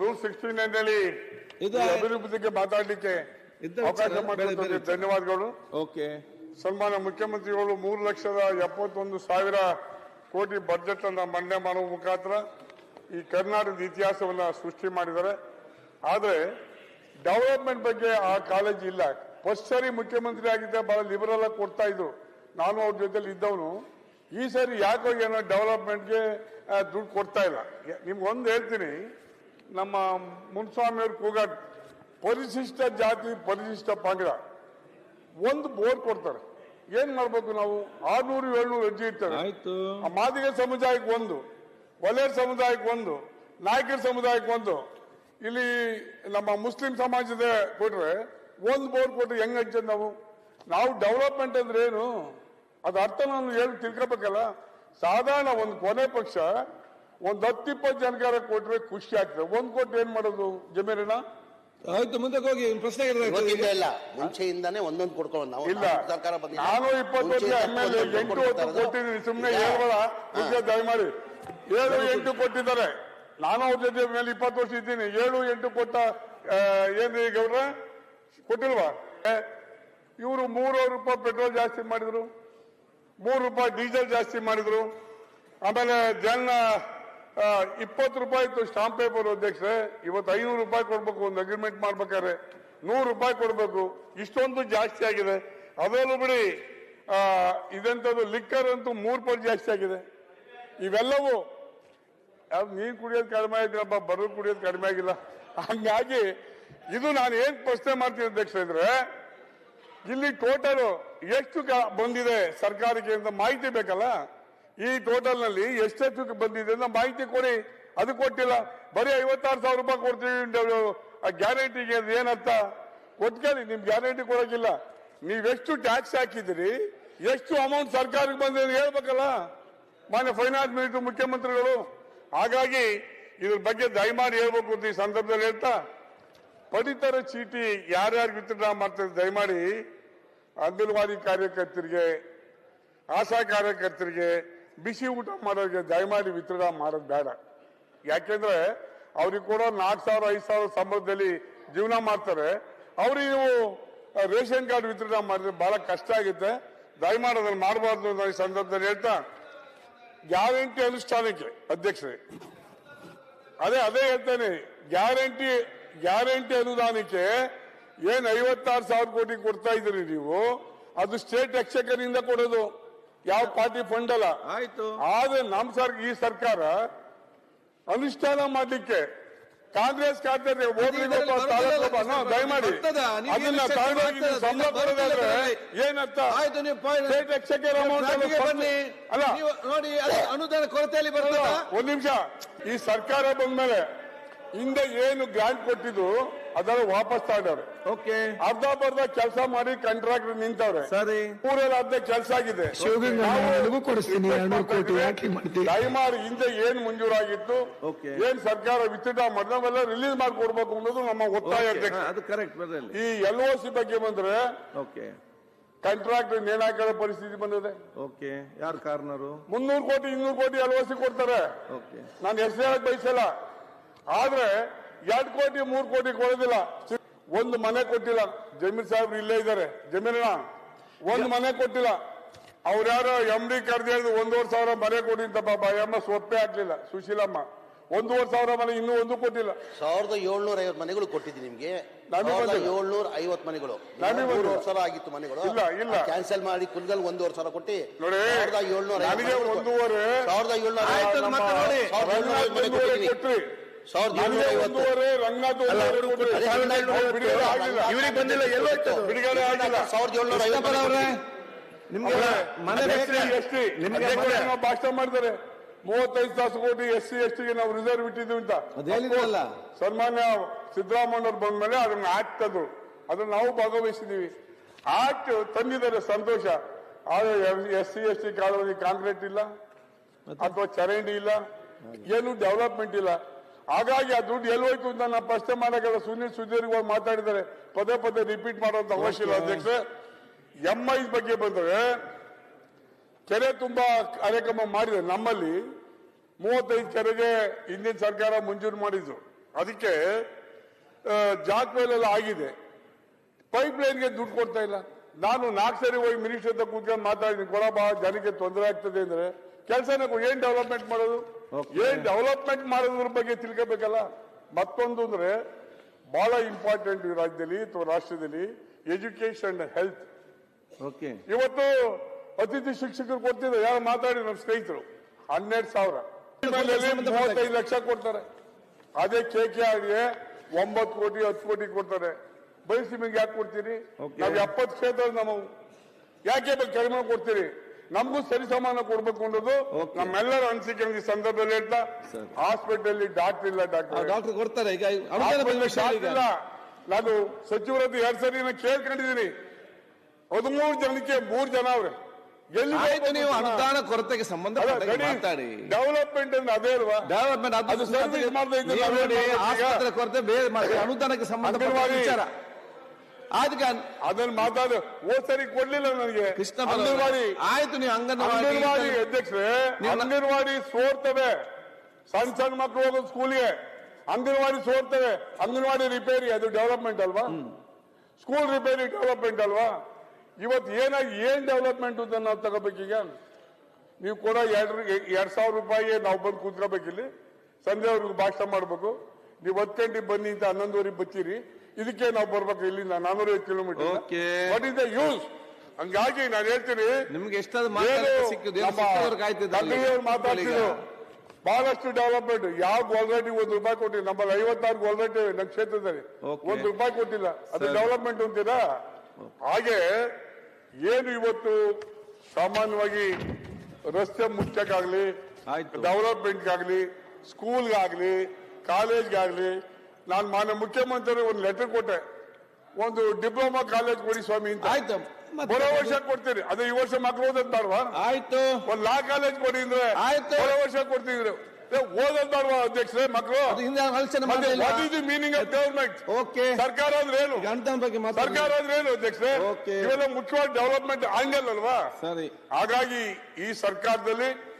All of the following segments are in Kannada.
ರೂಲ್ ಸಿಕ್ಸ್ಟೀನ್ ಅಲ್ಲಿ ಇದು ಅಭಿವೃದ್ಧಿಗೆ ಮಾತಾಡಲಿಕ್ಕೆ ಅವಕಾಶ ಮಾಡಿದ್ದಕ್ಕೆ ಧನ್ಯವಾದಗಳು. ಓಕೆ. ಸನ್ಮಾನ್ಯ ಮುಖ್ಯಮಂತ್ರಿಗಳು ಮೂರು ಲಕ್ಷದ ಎಪ್ಪತ್ತೊಂದು ಸಾವಿರ ಕೋಟಿ ಬಜೆಟ್ ಅನ್ನ ಮಂಡನೆ ಮಾಡುವ ಮುಖಾಂತರ ಈ ಕರ್ನಾಟಕದ ಇತಿಹಾಸವನ್ನ ಸೃಷ್ಟಿ ಮಾಡಿದ್ದಾರೆ. ಆದರೆ ಡೆವಲಪ್ಮೆಂಟ್ ಬಗ್ಗೆ ಆ ಕಾಲೇಜ್ ಇಲ್ಲ. ಫಸ್ಟ್ ಸರಿ ಮುಖ್ಯಮಂತ್ರಿ ಆಗಿದ್ದ ಬಹಳ ಲಿಬರಲ್ ಆಗಿ ಕೊಡ್ತಾ ಇದ್ರು. ನಾನು ಅವ್ರ ಜೊತೆಲಿ ಇದ್ದವನು. ಈ ಸರಿ ಯಾಕೋ ಏನೋ ಡೆವಲಪ್ಮೆಂಟ್ಗೆ ದುಡ್ಡು ಕೊಡ್ತಾ ಇಲ್ಲ. ನಿಮ್ಗೆ ಒಂದು ಹೇಳ್ತೀನಿ. ನಮ್ಮ ಮುನ್ಸ್ವಾಮಿಯವ್ರ ಕೂಗಾಟ್ ಪರಿಶಿಷ್ಟ ಜಾತಿ ಪರಿಶಿಷ್ಟ ಪಂಗಡ. ಒಂದು ಬೋರ್ ಕೊಡ್ತಾರೆ. ಏನ್ ಮಾಡ್ಬೇಕು ನಾವು? ಆರ್ನೂರು ಏಳ್ನೂರು ಅರ್ಜಿ ಇರ್ತವೆ ಆಯ್ತು. ಮಾದಿಗ ಸಮುದಾಯಕ್ಕೆ ಒಂದು ಒಲೆಯರ್ ಸಮುದಾಯಕ್ಕೆ ಒಂದು ನಾಯಕರ ಸಮುದಾಯಕ್ಕೆ ಒಂದು. ಇಲ್ಲಿ ನಮ್ಮ ಮುಸ್ಲಿಂ ಸಮಾಜದ ಕೊಟ್ರೆ ಒಂದು ಬೋರ್ ಕೊಟ್ಟರೆ ಹೆಂಗ್ ಹಚ್ಚೋದು ನಾವು? ನಾವು ಡೆವಲಪ್ಮೆಂಟ್ ಅಂದ್ರೆ ಏನು? ಅದು ಅರ್ಥ ನಾನು ಹೇಳಿ ತಿಳ್ಕೊಬೇಕಲ್ಲ. ಸಾಧಾರಣ ಒಂದು ಕೊನೆ ಪಕ್ಷ ಒಂದ್ ಹತ್ತಿಪ್ಪತ್ತು ಜನಕಾರ ಕೊಟ್ರೆ ಖುಷಿ ಆಗ್ತದೆ. ಒಂದ್ ಕೊಟ್ಟು ಏನ್ ಮಾಡೋದು ಜಮೀರಿನ ಆಯ್ತು ಮುಂದೆ ಹೋಗಿ ಪ್ರಶ್ನೆ. ಇವತ್ತಿಂದ ಇಲ್ಲ. ಮುಂಚೆಯಿಂದಾನೇ ಒಂದೊಂದು ಕೊಡ್ಕೊಂಡು ನಾವು. ಇಲ್ಲ. ನಮ್ಮ ಸರ್ಕಾರ ಬಂದಿಲ್ಲ. ನಾನು ಇಪ್ಪತ್ತು ವರ್ಷ ಎಂಟು ಹೊತ್ತು ಕೊಟ್ಟಿದ್ದೀನಿ. ಸುಮ್ಮನೆ ಹೇಳ್ಬೇಡ. ಮುಂಚೆ ದಯಮಾಡಿ. ಏಳು ಎಂಟು ಕೊಟ್ಟಿದ್ದಾರೆ. ನಾನು ಅವ್ರ ಜೊತೆ ಮೇಲೆ ಇಪ್ಪತ್ತು ವರ್ಷ ಇದ್ದೀನಿ. ಏಳು ಎಂಟು ಕೊಟ್ಟ ಆ, ಏನ್ರಿ ಗೌಡ್ರ ಕೊಟ್ಟಿಲ್ವಾ? ಇವರು ಮೂರು ರೂಪಾಯಿ ಪೆಟ್ರೋಲ್ ಜಾಸ್ತಿ ಮಾಡಿದ್ರು. ಮೂರು ರೂಪಾಯಿ ಡೀಸೆಲ್ ಜಾಸ್ತಿ ಮಾಡಿದ್ರು. ಆಮೇಲೆ ಜನ ಇಪ್ಪತ್ತು ರೂಪಾಯಿ ಇತ್ತು ಸ್ಟಾಂಪ್ ಪೇಪರ್ ಅಧ್ಯಕ್ಷರೇ, ಇವತ್ತು ಐನೂರು ರೂಪಾಯಿ ಕೊಡ್ಬೇಕು, ಒಂದು ಅಗ್ರಿಮೆಂಟ್ ಮಾಡ್ಬೇಕಾದ್ರೆ ನೂರು ರೂಪಾಯಿ ಕೊಡ್ಬೇಕು. ಇಷ್ಟೊಂದು ಜಾಸ್ತಿ ಆಗಿದೆ. ಅದರಲ್ಲೂ ಬಿಡಿ ಇದೆಂಥದ್ದು ಲಿಕ್ಕರ್ ಅಂತೂ ಮೂರು ಪಟ್ಟು ಜಾಸ್ತಿ ಆಗಿದೆ. ಇವೆಲ್ಲವೂ ನೀರು ಕುಡಿಯೋದು ಕಡಿಮೆ ಆಗಿಲ್ಲಪ್ಪ ಬರೋ ಕುಡಿಯೋದು ಕಡಿಮೆ ಆಗಿಲ್ಲ. ಹಂಗಾಗಿ, ಇದು ನಾನು ಏನ್ ಪ್ರಶ್ನೆ ಮಾಡ್ತೀನಿ ಅಧ್ಯಕ್ಷ ಇದ್ರೆ, ಇಲ್ಲಿ ಟೋಟಲ್ ಎಷ್ಟು ಬಂದಿದೆ ಸರ್ಕಾರಕ್ಕೆ ಅಂತ ಮಾಹಿತಿ ಬೇಕಲ್ಲ? ಈ ಟೋಟಲ್ನಲ್ಲಿ ಎಷ್ಟು ಬಂದಿದೆ ಅಂತ ಮಾಹಿತಿ ಕೊಡಿ. ಅದು ಕೊಟ್ಟಿಲ್ಲ. ಬರೀ ಐವತ್ತಾರು ಸಾವಿರ ರೂಪಾಯಿ ಕೊಡ್ತೀವಿ ಆ ಗ್ಯಾರಂಟಿಗೆ ಏನರ್ಥ? ಕೊಟ್ಕೊಳ್ಳಿ ನಿಮ್ ಗ್ಯಾರಂಟಿ ಕೊಡೋಕಿಲ್ಲ ನೀವೆಷ್ಟು ಟ್ಯಾಕ್ಸ್ ಹಾಕಿದಿರಿ ಎಷ್ಟು ಅಮೌಂಟ್ ಸರ್ಕಾರಕ್ಕೆ ಬಂದಿದೆ ಹೇಳ್ಬೇಕಲ್ಲ? ಮಾನ್ಯ ಫೈನಾನ್ಸ್ ಮಿನಿಸ್ಟರ್ ಮುಖ್ಯಮಂತ್ರಿಗಳು. ಹಾಗಾಗಿ ಇದ್ರ ಬಗ್ಗೆ ದಯಮಾಡಿ ಹೇಳ್ಬೇಕು ಈ ಸಂದರ್ಭದಲ್ಲಿ ಹೇಳ್ತಾ. ಪಡಿತರ ಚೀಟಿ ಯಾರ್ಯಾರು ವಿತರಣಾ ಮಾಡ್ತಾರೆ ದಯಮಾಡಿ ಅಂಗನವಾಡಿ ಕಾರ್ಯಕರ್ತರಿಗೆ, ಆಶಾ ಕಾರ್ಯಕರ್ತರಿಗೆ ಬಿಸಿ ಊಟ ಮಾಡೋರಿಗೆ ದಯಮಾಡಿ ವಿತರಣೆ ಮಾಡೋದು ಬೇಡ. ಯಾಕೆಂದ್ರೆ ಅವ್ರಿಗೆ ಕೂಡ ನಾಲ್ಕು ಸಾವಿರ, ಐದು ಸಾವಿರ ಸಂಬಳದಲ್ಲಿ ಜೀವನ ಮಾಡ್ತಾರೆ. ಅವ್ರಿಗೆ ನೀವು ರೇಷನ್ ಕಾರ್ಡ್ ವಿತರಣೆ ಮಾಡಿದ್ರೆ ಬಹಳ ಕಷ್ಟ ಆಗುತ್ತೆ. ದಯಮಾಡಿ ಮಾಡಬಾರ್ದು ಅಂತ ಈ ಸಂದರ್ಭದಲ್ಲಿ ಹೇಳ್ತಾ, ಗ್ಯಾರಂಟಿ ಅನುಷ್ಠಾನಕ್ಕೆ ಅಧ್ಯಕ್ಷರೇ. ಅದೇ ಅದೇ ಹೇಳ್ತೇನೆ, ಗ್ಯಾರಂಟಿ ಗ್ಯಾರಂಟಿ ಅನುದಾನಕ್ಕೆ ಏನ್ ಐವತ್ತಾರು ಸಾವಿರ ಕೋಟಿ ಕೊಡ್ತಾ ಇದ್ರಿ ನೀವು, ಅದು ಸ್ಟೇಟ್ ಎಕ್ಸೆಕರಿಂದ ಕೊಡೋದು. ಯಾವ ಪಾರ್ಟಿ ಫಂಡ್ ಅಲ್ಲ. ಆಯ್ತು. ಆದ್ರೆ ನಮ್ ಸರ್ ಈ ಸರ್ಕಾರ ಅನುಷ್ಠಾನ ಮಾಡ್ಲಿಕ್ಕೆ ಕಾಂಗ್ರೆಸ್ ಖಾತೆ ದಯಮಾಡಿ. ಅದನ್ನ ಏನು ತಗೊಂಡೋಗಿ ನೀವು ಬರ್ತದ? ಸಂಬಳ ಕೊಡೋದಾದ್ರೆ ಬರ್ತದ? ಆಯ್ತು ನೀವು point- ಸ್ಟೇಟ್ ಎಕ್ಸೆಕರ್ ಅಮೌಂಟ್ ಟ್ರಾಕಿಗೆ ಬನ್ನಿ. ಅಲ್ಲ. ನೋಡಿ ಅನುದಾನ ಕೊರತೆಯಲ್ಲಿ ಬರ್ತದ? ಒಂದ್ ನಿಮಿಷ. ಈ ಸರ್ಕಾರ ಬಂದ್ಮೇಲೆ ಹಿಂದೆ ಏನು ಗ್ರಾಂಟ್ ಕೊಟ್ಟಿದ್ದು ಅದರ ವಾಪಸ್ ತಗೊಂಡವ್ರೆ. ಓಕೆ ಅರ್ಧ ಬರ್ಧ ಕೆಲಸ ಮಾಡಿ ಕಾಂಟ್ರಾಕ್ಟರ್ ನಿಂತವ್ರೆ. ಸರಿ. ಊರಲ್ಲಿ ಅರ್ಧ ಕೆಲಸ ಆಗಿದೆ. ದಯಮಾಡಿ ಹಿಂದೆ ಏನ್ ಮಂಜೂರಾಗಿತ್ತು. ಏನ್ ಸರ್ಕಾರ ವಿತ್ಡ್ರಾ ಮಾಡಿದವೆಲ್ಲ ರಿಲೀಸ್ ಮಾಡಿ ಕೊಡ್ಬೇಕು ಅನ್ನೋದು ನಮ್ಮ ಒತ್ತಾಯ ಈ ಎಲ್ ಓ ಸಿ ಬಗ್ಗೆ ಬಂದ್ರೆ ಓಕೆ ಕಾಂಟ್ರಾಕ್ಟ್ ನೇಣಾಕೋ ಪರಿಸ್ಥಿತಿ ಬಂದಿದೆ. ಓಕೆ ಯಾರು ಕಾರ್ನರು ಮುನ್ನೂರು ಕೋಟಿ ಇನ್ನೂರು ಕೋಟಿ ಎಲ್ ಓ ಸಿ ಕೊಡ್ತಾರೆ. ಓಕೆ ನಾನು ಹೆಸರು ಹೇಳಕ್ ಬಯಸಲ್ಲ. ಆದ್ರೆ ಎರಡ್ ಕೋಟಿ ಮೂರ್ ಕೋಟಿ ಕೊಡೋದಿಲ್ಲ. ಒಂದು ಮನೆ ಕೊಟ್ಟಿಲ್ಲ. ಜಮೀರ್ ಸಾಹೇಬ್ರು ಇಲ್ಲೇ ಇದ್ದಾರೆ. ಜಮೀನ ಒಂದು ಮನೆ ಕೊಟ್ಟಿಲ್ಲ. ಅವ್ರ್ಯಾರೋ ಎಂ ಡಿ ಕರೆದು ಹೇಳಿದ್ರು ಒಂದೂವರೆ ಸಾವಿರ ಮನೆ ಕೊಡಿ ಅಂತ ಪಾಪ ಎಮ್ಮ ಒಪ್ಪೆ ಹಾಕ್ಲಿಲ್ಲ ಸುಶೀಲಮ್ಮ ಒಂದೂವರೆ ಸಾವಿರ ಮನೆ ಇನ್ನೂ ಒಂದು ಕೊಟ್ಟಿಲ್ಲ. ಸಾವಿರದ ಏಳ್ನೂರ ಐವತ್ತು ಮನೆಗಳು ಕೊಟ್ಟಿದ್ದೀನಿ ನಿಮ್ಗೆ. ಏಳ್ನೂರ ಐವತ್ತು ಮನೆಗಳು. ಮೂರುವರೆ. ಸಾವಿರ ಆಗಿತ್ತು ಮನೆಗಳು. ಇಲ್ಲ, ಇಲ್ಲ. ಕ್ಯಾನ್ಸಲ್ ಮಾಡಿ ಕುಲ್ಗಲ್ ಒಂದೂವರೆ ಸಾವಿರ ಕೊಟ್ಟಿ. ನೋಡಿ ಸಾವಿರದ ಏಳ್ನೂರ ನನಗೆ ಒಂದೂವರೆ ಸಾವಿರದ ಏಳ್ನೂರ. ಸಾವಿರದ. ಕೊಟ್ರಿ. ಅದೇ ಬಿಡುಗಡೆ ಆಗಿಲ್ಲ ಇವ್ರಿಗೆ ಬಂದಿಲ್ಲ, ಎಲ್ಲೋಯ್ತು. ಅದು? ಬಿಡುಗಡೆ ಆಗಿಲ್ಲ. ಸಾವಿರದ ಏಳ್ನೂರ ಕೃಷ್ಣಪ್ಪನ ಅವರೇ ನಿಮ್ಗೆ ಮನೆ ಬೇಕಾ? ಎಸ್ಟಿ ನಿಮ್ಗೆ ಭಾಷಣ ಮಾಡಿದ್ದಾರೆ. ಮೂವತ್ತೈದು ತಾಸು ಕೋಟಿ ಎಸ್ ಸಿ ಎಸ್ ಟಿಗೆ ನಾವು ರಿಸರ್ವ್ ಇಟ್ಟಿದ್ದೀವಿ ಅಂತ. ಸನ್ಮಾನ್ಯ ಸಿದ್ದರಾಮಯ್ಯ ಸನ್ಮಾನ್ಯ ಸಿದ್ದರಾಮಯ್ಯವ್ರು ಬಂದ್ಮೇಲೆ ಅದನ್ನ ಆಕ್ಟ್ ತಂದ್ರು ಅದನ್ನ ನಾವು ಭಾಗವಹಿಸಿದೀವಿ ಆಕ್ಟ್ ತಂದಿದ್ದಾರೆ ಸಂತೋಷ. ಆದ್ರೆ ಎಸ್ ಸಿ ಎಸ್ ಟಿ ಕಾಲದಲ್ಲಿ ಕಾಂಕ್ರೀಟ್ ಇಲ್ಲ. ಅಥವಾ ಚರಂಡಿ ಇಲ್ಲ. ಏನು ಡೆವಲಪ್ಮೆಂಟ್ ಇಲ್ಲ. ಹಾಗಾಗಿ ಆ ದುಡ್ಡು ಎಲ್ಲಿ ಹೋಯ್ತು ಅಂತ ನಾವು ಪ್ರಶ್ನೆ ಮಾಡಕ್ಕೆಲ್ಲ ಸುನೀಲ್ ಸುಧೀರ್ಗಳು ಮಾತಾಡಿದ್ದಾರೆ. ಪದೇ ಪದೇ ರಿಪೀಟ್ ಮಾಡುವಂತ ಅವಶ್ಯ ಇಲ್ಲ ಅಧ್ಯಕ್ಷ. ಎಂ ಐ ಬಗ್ಗೆ ಬಂದರೆ, ಕೆರೆ ತುಂಬಾ ಕಾರ್ಯಕ್ರಮ ಮಾಡಿದೆ ನಮ್ಮಲ್ಲಿ. ಮೂವತ್ತೈದು ಕೆರೆಗೆ ಹಿಂದಿನ ಸರ್ಕಾರ ಮಂಜೂರು ಮಾಡಿದ್ರು ಅದಕ್ಕೆ ಜಾಕ್ ಮೇಲೆಲ್ಲ ಆಗಿದೆ. ಪೈಪ್ ಲೈನ್ಗೆ ದುಡ್ಡು ಕೊಡ್ತಾ ಇಲ್ಲ. ನಾನು ನಾಲ್ಕು ಸರಿ ಹೋಗಿ ಮಿನಿಸ್ಟರ್ ಹತ್ರ ಕೂತ್ಕೊಂಡು ಮಾತಾಡಿದ್ದೀನಿ. ಕೊಡಬಾ ಜನಕ್ಕೆ ತೊಂದರೆ ಆಗ್ತದೆ ಅಂದ್ರೆ. ಕೆಲಸನ ಏನ್ ಡೆವಲಪ್ಮೆಂಟ್ ಮಾಡೋದು? ಏನ್ ಡೆವಲಪ್ಮೆಂಟ್ ಮಾಡೋದ್ರ ಬಗ್ಗೆ ತಿಳ್ಕೋಬೇಕಲ್ಲ? ಮತ್ತೊಂದು ಅಂದ್ರೆ ಬಹಳ ಇಂಪಾರ್ಟೆಂಟ್ ಈ ರಾಜ್ಯದಲ್ಲಿ ಅಥವಾ ರಾಷ್ಟ್ರದಲ್ಲಿ ಎಜುಕೇಶನ್ ಹೆಲ್ತ್ ಓಕೆ ಇವತ್ತು ಅತಿಥಿ ಶಿಕ್ಷಕರು ಕೊಡ್ತಿದ್ರು ಯಾರು ಮಾತಾಡಿ ನಮ್ಮ ಸ್ನೇಹಿತರು? ಹನ್ನೆರಡು ಸಾವಿರ. ಮೂವತ್ತೈದು ಲಕ್ಷ ಕೊಡ್ತಾರೆ. ಅದೇ ಕೆ ಕೆ ಆರ್ಗೆ ಒಂಬತ್ತು ಕೋಟಿ ಹತ್ತು ಕೋಟಿ ಕೊಡ್ತಾರೆ. ಬಯಸಿ ನಿಮಗೆ ಯಾಕೆ ಕೊಡ್ತೀರಿ. ನಾವು ಎಪ್ಪತ್ತು ಕ್ಷೇತ್ರ ನಮ್ಮ ಯಾಕೆ ಬೇಕು? ಕಡಿಮೆ ಕೊಡ್ತೀರಿ? ನಮಗೂ ಸರಿ ಸಮಾನ ಕೊಡ್ಬೇಕು ಅನ್ನೋದು. ನಮ್ಮೆಲ್ಲರ ಅನಿಸಿಕೆ ಈ ಸಂದರ್ಭದಲ್ಲಿ ಹೇಳ್ತಾ ಹಾಸ್ಪಿಟಲ್ ಡಾಕ್ಟರ್ ಇಲ್ಲ ಡಾಕ್ಟರ್ ಡಾಕ್ಟರ್ ಕೊಡ್ತಾರೆ. ಈಗ ಇಲ್ಲ. ನಾನು ಸಚಿವರದ್ದು ಎರಡ್ ಸರಿ ಕೇಳ್ಕೊಂಡಿದ್ದೀನಿ. ಹದಿಮೂರು ಜನಕ್ಕೆ ಮೂರ್ ಜನ ಅವ್ರೆ. ನೀವು ಅನುದಾನ ಕೊರತೆಗೆ ಸಂಬಂಧ ಡೆವಲಪ್ಮೆಂಟ್ ಅಂದ್ರೆ ಅದೇ ಅಲ್ವಾ? ಡೆವಲಪ್ಮೆಂಟ್ ಅದು ಕೊರತೆ ಬೇರೆ ಅನುದಾನಕ್ಕೆ ಸಂಬಂಧ. ವಿಚಾರ. ಅದಕ್ಕೆ ಅದನ್ನ ಮಾತಾಡ. ಹೋದ್ ಸರಿ ಕೊಡ್ಲಿಲ್ಲ ನನಗೆ. ಕೃಷ್ಣ ಅಂಗನವಾಡಿ. ಆಯ್ತು ನೀವು ಅಂಗನವಾಡಿ ಅಂಗನವಾಡಿ ಅಧ್ಯಕ್ಷರೇ ನೀವು ಅಂಗನವಾಡಿ ಸೋರ್ತವೆ. ಸಣ್ಣ ಸಣ್ಣ ಮಕ್ಕಳು ಹೋಗೋದು ಸ್ಕೂಲ್ಗೆ ಅಂಗನವಾಡಿ ಸೋರ್ತವೆ. ಅಂಗನವಾಡಿ ರಿಪೇರಿ ಅದು ಡೆವಲಪ್ಮೆಂಟ್ ಅಲ್ವಾ? ಸ್ಕೂಲ್ ರಿಪೇರಿ ಡೆವಲಪ್ಮೆಂಟ್ ಅಲ್ವಾ? ಇವತ್ತು ಏನಾಗಿ ಏನ್ ಡೆವಲಪ್ಮೆಂಟ್ ಅಂತ ನಾವು ತಗೋಬೇಕೀಗ ನೀವು ಕೂಡ ಎರಡ್ ಎರಡ್ ಸಾವಿರ ರೂಪಾಯಿ ನಾವು ಬಂದು ಕೂತ್ಕೋಬೇಕಿಲ್ಲಿ ಸಂಜೆ ಅವ್ರಿಗೆ ಭಾಷಣ ಮಾಡ್ಬೇಕು. ನೀವು ಹತ್ತು ಗಂಟೆಗೆ ಬನ್ನಿ ಅಂತ ಹನ್ನೊಂದುವರೆಗೆ ಬಚ್ಚಿರಿ ಇದಕ್ಕೆ ನಾವು ಬರ್ಬೇಕು ಇಲ್ಲಿಂದ ನಾನೂರೈವತ್ತು kilometre Okay. What is the use ಹಂಗಾಗಿ ನಾನು ಹೇಳ್ತೀನಿ. ನಿಮ್ಗೆ ಎಷ್ಟಾದ್ರು ಮಾತಾಡಕ್ಕೆ ಸಿಕ್ಕಿದ್ದು? ಏನು ಸಿಕ್ಕದವ್ರು ಕಾಯ್ತಿದ್ದಾರೆ ತಂಗಡಿಯವ್ರು ಮಾತಾಡ್ತಿದ್ರು. ಬಹಳಷ್ಟು ಡೆವಲಪ್ಮೆಂಟ್ ಯಾವ ಗೋಲ್ರೆಡ್ಡಿ ಒಂದು ರೂಪಾಯಿ ಕೊಟ್ಟಿಲ್ಲ. ನಮ್ಮಲ್ಲಿ ಐವತ್ತಾರು ಗೋಲ್ರೆಡ್ಡಿ ನಮ್ಮ ಕ್ಷೇತ್ರದಲ್ಲಿ. Okay. ಒಂದು ರೂಪಾಯಿ ಕೊಟ್ಟಿಲ್ಲ. ಅದು ಸರಿ. ಡೆವಲಪ್ಮೆಂಟ್ ಅಂತೀರಾ? ಹಾಗೆ ಏನು ಇವತ್ತು ಸಾಮಾನ್ಯವಾಗಿ ರಸ್ತೆ ಮುಚ್ಚಕ್ಕಾಗ್ಲಿ ಆಯ್ತು. ಡೆವಲಪ್ಮೆಂಟ್ಗಾಗ್ಲಿ ಸ್ಕೂಲ್ಗಾಗ್ಲಿ ಕಾಲೇಜ್ಗಾಗ್ಲಿ ನಾನು ಮಾನ್ಯ ಮುಖ್ಯಮಂತ್ರಿ ಒಂದು ಲೆಟರ್ ಕೊಟ್ಟೆ. ಒಂದು ಡಿಪ್ಲೊಮಾ ಕಾಲೇಜ್ ಕೊಡಿ ಸ್ವಾಮಿ ಅಂತ. ಆಯ್ತು. ಬರೋ ವರ್ಷ ಕೊಡ್ತೀರಿ ಅದೇ ಈ ವರ್ಷ ಮಕ್ಳು ಓದಂತಾರ್ವಾ ಆಯ್ತು. ಒಂದು ಲಾ ಕಾಲೇಜ್ ಕೊಡಿ ಅಂದ್ರೆ. ಆಯ್ತು. ಬರೋ ವರ್ಷ ಕೊಡ್ತಿದ್ರು ಬೇಡವಾ ಅಧ್ಯಕ್ಷರೇ ಮಕ್ಕಳು ಮೀನಿಂಗ್ ಆಫ್ ಗವರ್ಮೆಂಟ್ ಓಕೆ. ಸರ್ಕಾರ ಅಂದ್ರೆ ಏನು? ಸರ್ಕಾರ ಅಂದ್ರೆ ಏನು ಅಧ್ಯಕ್ಷರೇ. ಇವೆಲ್ಲ ಮುಖ್ಯವಾದ ಡೆವಲಪ್ಮೆಂಟ್ ಆಂಗಲ್ ಅಲ್ವಾ? ಸರಿ. ಹಾಗಾಗಿ ಈ ಸರ್ಕಾರದಲ್ಲಿ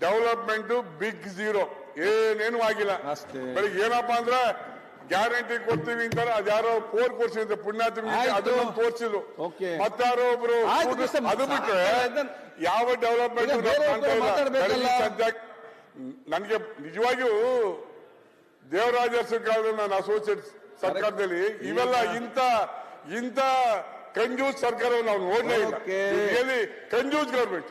ಡೆವಲಪ್ಮೆಂಟ್ ಬಿಗ್ ಜೀರೋ ಏನೇನು ಆಗಿಲ್ಲ. ಅಷ್ಟೇ. ಬೆಳಿಗ್ಗೆ ಏನಪ್ಪಾ ಅಂದ್ರೆ ಗ್ಯಾರಂಟಿ ಕೊಡ್ತೀವಿ ಅಂತಾರೆ ಅದ್ಯಾರೋ ಫೋರ್ ಕೊಡ್ಸಿದ್ರು ಪುಣ್ಯಾತ್ಮ. ಅದನ್ನ ತೋರಿಸಿದ್ರು. ಮತ್ತಾರೋ ಒಬ್ರು ಅದು ಬಿಟ್ರೆ ಯಾವ ಡೆವಲಪ್ಮೆಂಟ್ ನನಗೆ ನಿಜವಾಗಿಯೂ ದೇವರಾಜ ಸರ್ಕಾರದ ನಾನು ಅಸೋಸಿಯೇಟ್ ಸರ್ಕಾರದಲ್ಲಿ ಇವೆಲ್ಲ ಇಂತ ಇಂತ ಕಂಜೂಸ್ ಸರ್ಕಾರವನ್ನು ನಾವು ನೋಡಲೇ ಇಲ್ಲ. ಕಂಜೂಸ್ ಗೌರ್ಮೆಂಟ್